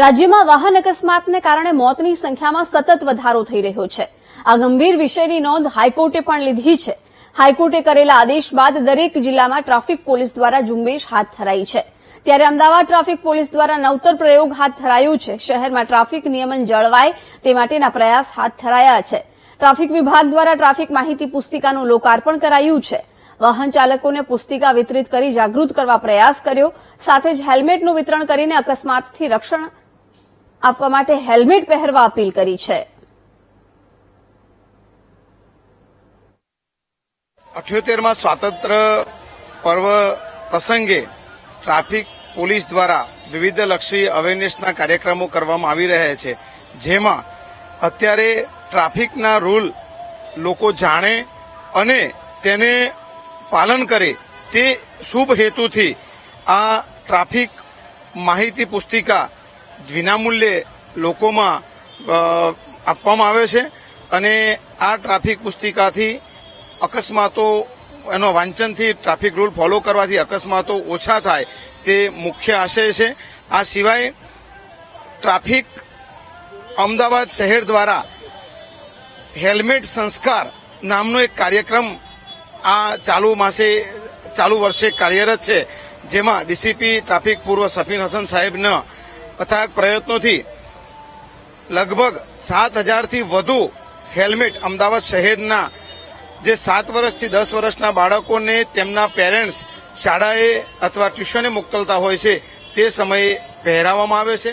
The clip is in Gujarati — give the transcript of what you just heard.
રાજ્યમાં વાહન અકસ્માતને કારણે મોતની સંખ્યામાં સતત વધારો થઈ રહ્યો છે. આ ગંભીર વિષયની નોંધ હાઈકોર્ટે પણ લીધી છે. હાઈકોર્ટે કરેલા આદેશ બાદ દરેક જિલ્લામાં ટ્રાફિક પોલીસ દ્વારા ઝુંબેશ હાથ ધરાઈ છે. ત્યારે અમદાવાદ ટ્રાફિક પોલીસ દ્વારા નવતર પ્રયોગ હાથ ધરાયો છે. શહેરમાં ટ્રાફિક નિયમન જળવાય તે માટેના પ્રયાસ હાથ ધરાયા છે. ટ્રાફિક વિભાગ દ્વારા ટ્રાફિક માહિતી પુસ્તિકાનું લોકાર્પણ કરાયું છે. વાહન ચાલકોને પુસ્તિકા વિતરિત કરી જાગૃત કરવા પ્રયાસ કર્યો. સાથે જ હેલ્મેટનું વિતરણ કરીને અકસ્માતથી રક્ષણ આપવા માટે હેલ્મેટ પહેરવા અપીલ કરી છે. અઠ્યોતેરમાં સ્વાતંત્ર્ય પર્વ પ્રસંગે ટ્રાફિક પોલીસ દ્વારા વિવિધલક્ષી અવેરનેસના કાર્યક્રમો કરવામાં આવી રહ્યા છે. જેમાં અત્યારે ટ્રાફિકના રૂલ લોકો જાણે અને તેને પાલન કરે તે શુભ હેતુથી આ ટ્રાફિક માહિતી પુસ્તિકા વિનામૂલ્યે લોકોમાં આપવામાં આવે છે અને આ ટ્રાફિક પુસ્તિકાથી અકસ્માતો, એનો વાંચનથી ટ્રાફિક રૂલ ફોલો કરવાથી અકસ્માતો ઓછા થાય તે મુખ્ય આશય છે. આ સિવાય ટ્રાફિક અમદાવાદ શહેર દ્વારા હેલ્મેટ સંસ્કાર નામનો એક કાર્યક્રમ આ ચાલુ માસે, ચાલુ વર્ષે કાર્યરત છે, જેમાં ડીસીપી ટ્રાફિક પૂર્વ સફીન હસન સાહેબના અથાગ પ્રયત્નોથી લગભગ સાત હજારથી વધુ હેલ્મેટ અમદાવાદ શહેરના જે સાત વર્ષથી દસ વર્ષના બાળકોને તેમના પેરેન્ટ્સ શાળાએ અથવા ટ્યુશને મોકલતા હોય છે તે સમયે પહેરાવવામાં આવે છે.